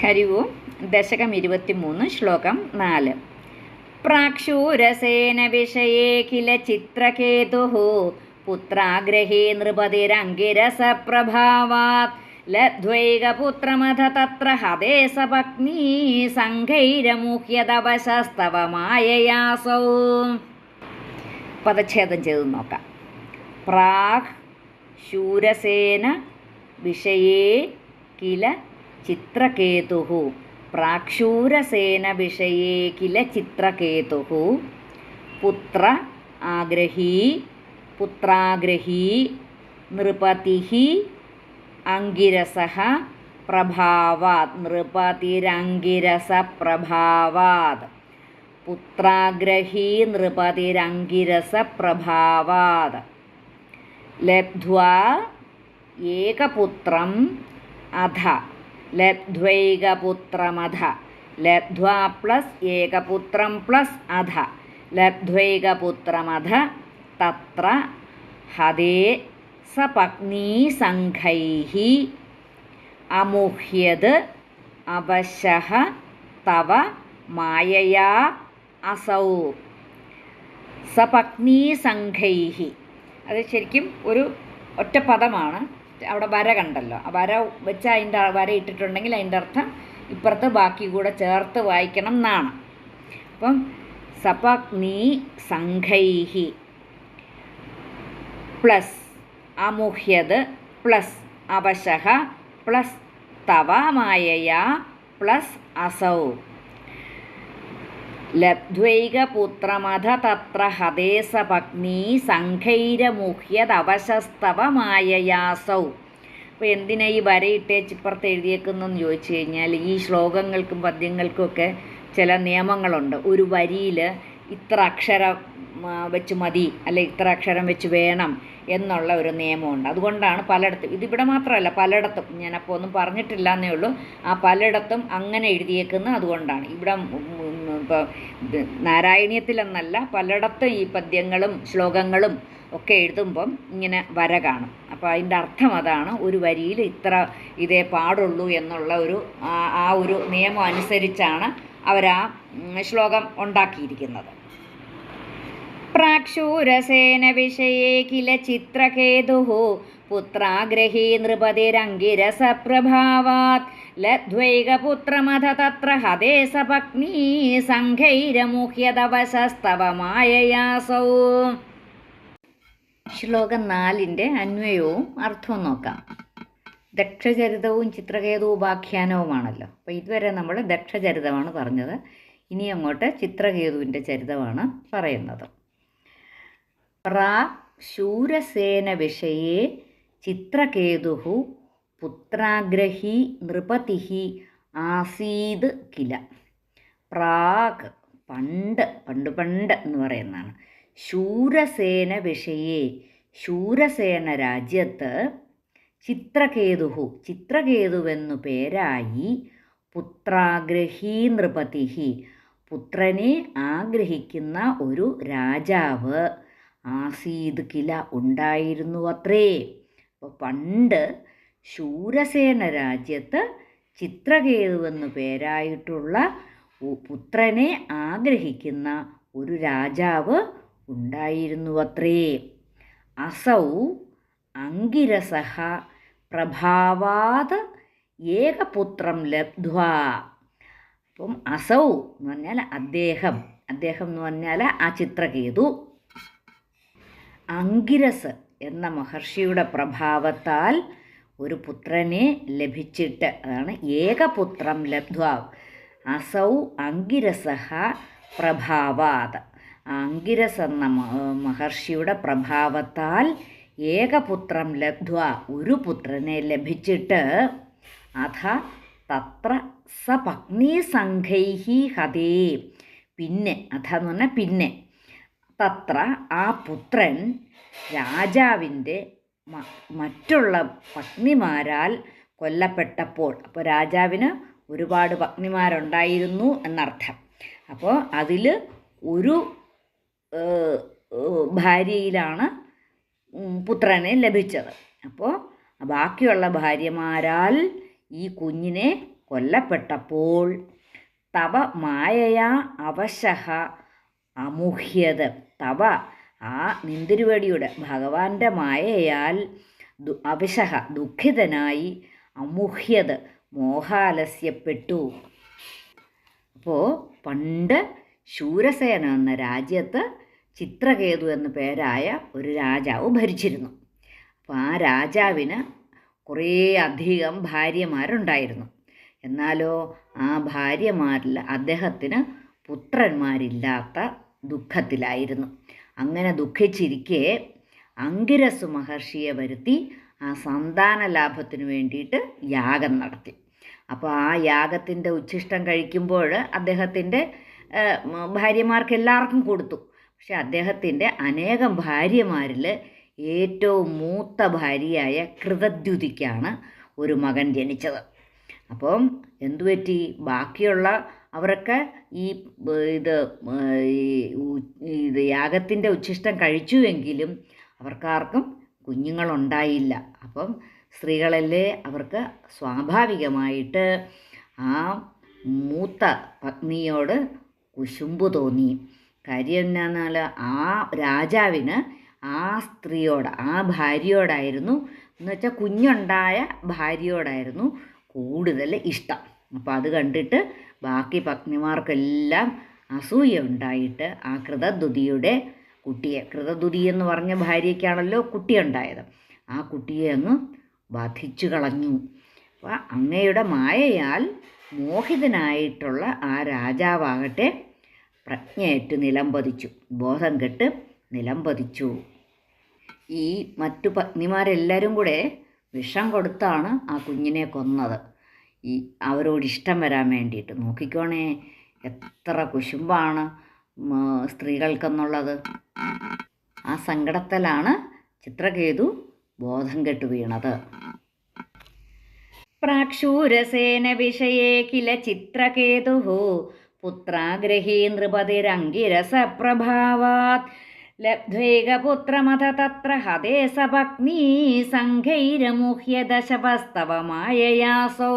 ഹരി ഓം. ദശകം ഇരുപത്തിമൂന്ന് ശ്ലോകം നാല്. പ്രാക്ഷൂരസേന വിഷയേ കില ചിത്രകേതുഃ പുത്രാഗ്രഹേ നൃപതിരങ്കിരസപ്രഭാവാത് ലദ്വൈകപുത്രമഥ തത്ര ഹതേ സപത്നീ പദച്ഛേദം ചെയ്ത് നോക്കാം. പ്രാഗ് ശൂരസേന വിഷയേ കില പ്രാക്ഷൂരസേന വിഷയേ കില ചിത്രകേതുഃ പുത്ര ആഗ്രഹീ പുത്രാഗ്രഹീ നൃപതിഃ അങ്കിരസഃ പ്രഭാവാത്. നൃപതിരങ്കിരസപ്രഭാവാത്. പുത്രാഗ്രഹീ നൃപതിരങ്കിരസപ്രഭാവാത്. ലബ്ധ്വാ ഏകപുത്രം അധ. ലബ്ധ്വൈകപുത്രമധ. ലബ്ധ്വാ പ്ലസ് ഏകപുത്രം പ്ലസ് അധ. ലബ്ധ്വൈകപുത്രമധ തത്ര ഹതേ സപത്നീസംഘൈः അമുഹ്യത് അവശഃ തവ മായയാ അസൗ. സപത്നീസംഘൈ അത് ശരിക്കും ഒരു ഒറ്റ പദമാണ്. അവിടെ വര കണ്ടല്ലോ. ആ വര വെച്ച് അതിന്റെ വര ഇട്ടിട്ടുണ്ടെങ്കിൽ അതിന്റെ അർത്ഥം ഇപ്പുറത്ത് ബാക്കി കൂടെ ചേർത്ത് വായിക്കണം എന്നാണ്. അപ്പം സപഗ്നി സംഘൈഹി പ്ലസ് അമുഹ്യത് പ്ലസ് അവശഹ പ്ലസ് തവ മായയാ പ്ലസ് അസൗ. ലബ്ധ്വൈകപുത്രമധ തത്ര ഹദേശഭഗ്നീ സംഘൈരമുഹ്യതവശസ്തവമായയാസൗ സംഘൈരമുഹ്യതവശസ്തവ മായയാസൗ അപ്പോൾ എന്തിനാ ഈ വരയിട്ടേ ചിപ്പുറത്ത് എഴുതിയേക്കുന്നതെന്ന് ചോദിച്ചു കഴിഞ്ഞാൽ ഈ ശ്ലോകങ്ങൾക്കും പദ്യങ്ങൾക്കുമൊക്കെ ചില നിയമങ്ങളുണ്ട്. ഒരു വരിയിൽ ഇത്ര അക്ഷരം വെച്ച് മതി അല്ലെ ഇത്ര അക്ഷരം വെച്ച് വേണം എന്നുള്ള ഒരു നിയമമുണ്ട്. അതുകൊണ്ടാണ് പലയിടത്തും ഇതിവിടെ മാത്രമല്ല പലയിടത്തും ഞാനപ്പോൾ ഒന്നും പറഞ്ഞിട്ടില്ല എന്നേ ഉള്ളൂ. ആ പലയിടത്തും അങ്ങനെ എഴുതിയേക്കുന്നത് അതുകൊണ്ടാണ്. ഇവിടെ ഇപ്പോൾ നാരായണീയത്തിലെന്നല്ല പലയിടത്തും ഈ പദ്യങ്ങളും ശ്ലോകങ്ങളും ഒക്കെ എഴുതുമ്പം ഇങ്ങനെ വര കാണും. അപ്പോൾ അതിന്റെ അർത്ഥം അതാണ് ഒരു വരിയിൽ ഇത്ര ഇതേ പാടുള്ളൂ എന്നുള്ള ഒരു ആ ഒരു നിയമം അനുസരിച്ചാണ് അവരാ ശ്ലോകം ഉണ്ടാക്കിയിരിക്കുന്നത്. പ്രാക്ഷൂരസേന വിഷയേ കില पुत्राग्रही ലദ്വൈകപുത്രമഥ തത്ര ഹതേ സപത്നീ സംഘൈരമുഹ്യതവശസ്തവ മായയാസൗ ശ്ലോകം നാലിന്റെ അന്വയവും അർത്ഥവും നോക്കാം. ദക്ഷചരിതവും ചിത്രകേതു ഉപാഖ്യാനവുമാണല്ലോ. അപ്പോൾ ഇതുവരെ നമ്മൾ ദക്ഷചരിതമാണ് പറഞ്ഞത്. ഇനി അങ്ങോട്ട് ചിത്രകേതുവിന്റെ ചരിതമാണ് പറയുന്നത്. ശൂരസേന വിഷയേ ചിത്രകേതു പുത്രാഗ്രഹി നൃപതി ആസീത് കില. പ്രാഗ് പണ്ട് പണ്ട് പണ്ട് എന്ന് പറയുന്നതാണ്. ശൂരസേന വിഷയെ ശൂരസേന രാജ്യത്ത് ചിത്രകേതു ചിത്രകേതുവെന്നു പേരായി പുത്രാഗ്രഹീ നൃപതി പുത്രനെ ആഗ്രഹിക്കുന്ന ഒരു രാജാവ് ആസീത് കില ഉണ്ടായിരുന്നു അത്രേ. അപ്പോൾ പണ്ട് ശൂരസേന രാജ്യത്ത് ചിത്രകേതു എന്ന് പേരായിട്ടുള്ള പുത്രനെ ആഗ്രഹിക്കുന്ന ഒരു രാജാവ് ഉണ്ടായിരുന്നു അത്രേ. അസൗ അങ്കിരസഹ പ്രഭാവാത് ഏകപുത്രം ലബ്ധ്വാ. അപ്പം അസൗ എന്ന് പറഞ്ഞാൽ അദ്ദേഹം. അദ്ദേഹം എന്ന് പറഞ്ഞാൽ ആ ചിത്രകേതു. അങ്കിരസ് എന്ന മഹർഷിയുടെ പ്രഭാവത്താൽ ഒരു പുത്രനെ ലഭിച്ചിട്ട് അതാണ് ഏകപുത്രം ലബ്ധ്വ. അസൗ അങ്കിരസഹ പ്രഭാവാത്. അങ്കിരസ് എന്ന മഹർഷിയുടെ പ്രഭാവത്താൽ ഏകപുത്രം ലബ്ധ്വ. ഒരു പുത്രനെ ലഭിച്ചിട്ട് അഥ തത്ര സ സംഘൈഹി ഹതേ. പിന്നെ അഥ എന്ന് പറഞ്ഞാൽ പിന്നെ. തത്ര ആ പുത്രൻ രാജാവിന്റെ മറ്റുള്ള പത്നിമാരാൽ കൊല്ലപ്പെട്ടപ്പോൾ. അപ്പോൾ രാജാവിന് ഒരുപാട് പത്നിമാരുണ്ടായിരുന്നു എന്നർത്ഥം. അപ്പോൾ അതിൽ ഒരു ഭാര്യയിലാണ് പുത്രനെ ലഭിച്ചത്. അപ്പോൾ ബാക്കിയുള്ള ഭാര്യമാരാൽ ഈ കുഞ്ഞിനെ കൊല്ലപ്പെട്ടപ്പോൾ തവ മായയാ അവശഹ അമുഹ്യത്. തവ. ആ നിന്തിരുവടിയുടെ ഭഗവാന്റെ മായയാൽ ദു അവശഹ ദുഃഖിതനായി അമുഹ്യത് മോഹാലസ്യപ്പെട്ടു. അപ്പോൾ പണ്ട് ശൂരസേന എന്ന രാജ്യത്ത് ചിത്രകേതു എന്ന പേരായ ഒരു രാജാവ് ഭരിച്ചിരുന്നു. അപ്പോൾ ആ രാജാവിന് കുറേ അധികം ഭാര്യമാരുണ്ടായിരുന്നു. എന്നാലോ ആ ഭാര്യമാരിൽ അദ്ദേഹത്തിന് പുത്രന്മാരില്ലാത്ത ദുഃഖത്തിലായിരുന്നു. അങ്ങനെ ദുഃഖിച്ചിരിക്കെ അങ്കിരസു മഹർഷിയെ വരുത്തി ആ സന്താന ലാഭത്തിന് വേണ്ടിയിട്ട് യാഗം നടത്തി. അപ്പോൾ ആ യാഗത്തിന്റെ ഉച്ഛിഷ്ടം കഴിക്കുമ്പോൾ അദ്ദേഹത്തിന്റെ ഭാര്യമാർക്ക് എല്ലാവർക്കും കൊടുത്തു. പക്ഷെ അദ്ദേഹത്തിന്റെ അനേകം ഭാര്യമാരിൽ ഏറ്റവും മൂത്ത ഭാര്യയായ കൃതദ്യുതിക്കാണ് ഒരു മകൻ ജനിച്ചത്. അപ്പം എന്തുപറ്റി ബാക്കിയുള്ള അവരൊക്കെ ഈ ഇത് ഈ ഇത് യാഗത്തിന്റെ ഉച്ഛിഷ്ടം കഴിച്ചുവെങ്കിലും അവർക്കാർക്കും കുഞ്ഞുങ്ങളുണ്ടായില്ല. അപ്പം സ്ത്രീകളല്ലേ അവർക്ക് സ്വാഭാവികമായിട്ട് ആ മൂത്ത പത്നിയോട് കുശുമ്പ് തോന്നി. കാര്യം എന്നാന്നാൽ ആ രാജാവിന് ആ സ്ത്രീയോട് ആ ഭാര്യയോടായിരുന്നു എന്ന് വെച്ചാൽ കുഞ്ഞുണ്ടായ ഭാര്യയോടായിരുന്നു കൂടുതൽ ഇഷ്ടം. അപ്പോൾ അത് കണ്ടിട്ട് ബാക്കി പത്നിമാർക്കെല്ലാം അസൂയ ഉണ്ടായിട്ട് ആ കൃതദ്യുതിയുടെ കുട്ടിയെ കൃതദ്യുതി എന്ന് പറഞ്ഞ ഭാര്യയ്ക്കാണല്ലോ കുട്ടിയുണ്ടായത് ആ കുട്ടിയെ അങ്ങ് വധിച്ചു കളഞ്ഞു. അപ്പോൾ അങ്ങയുടെ മായയാൽ മോഹിതനായിട്ടുള്ള ആ രാജാവാകട്ടെ പ്രജ്ഞയേറ്റ് നിലംപതിച്ചു ബോധം കെട്ട് നിലംപതിച്ചു ഈ മറ്റു പത്നിമാരെല്ലാവരും കൂടെ വിഷം കൊടുത്താണ് ആ കുഞ്ഞിനെ കൊന്നത്. ഈ അവരോട് ഇഷ്ടം വരാൻ വേണ്ടിയിട്ട്. നോക്കിക്കോണേ എത്ര കുശുമ്പാണ് സ്ത്രീകൾക്കെന്നുള്ളത്. ആ സങ്കടത്തിലാണ് ചിത്രകേതു ബോധം കെട്ടു വീണത്. പ്രാക്ഷൂരസേന വിഷയേ കില ചിത്രകേതു പുത്രാഗ്രഹീ നൃപതിരങ്കിരസപ്രഭാവാത് ലബ്ധ്വൈകപുത്രമഥ തത്ര ഹതേ സഭഗ്നീ സംഘൈരമുഹ്യ ദശപസ്തവ മായയാസോ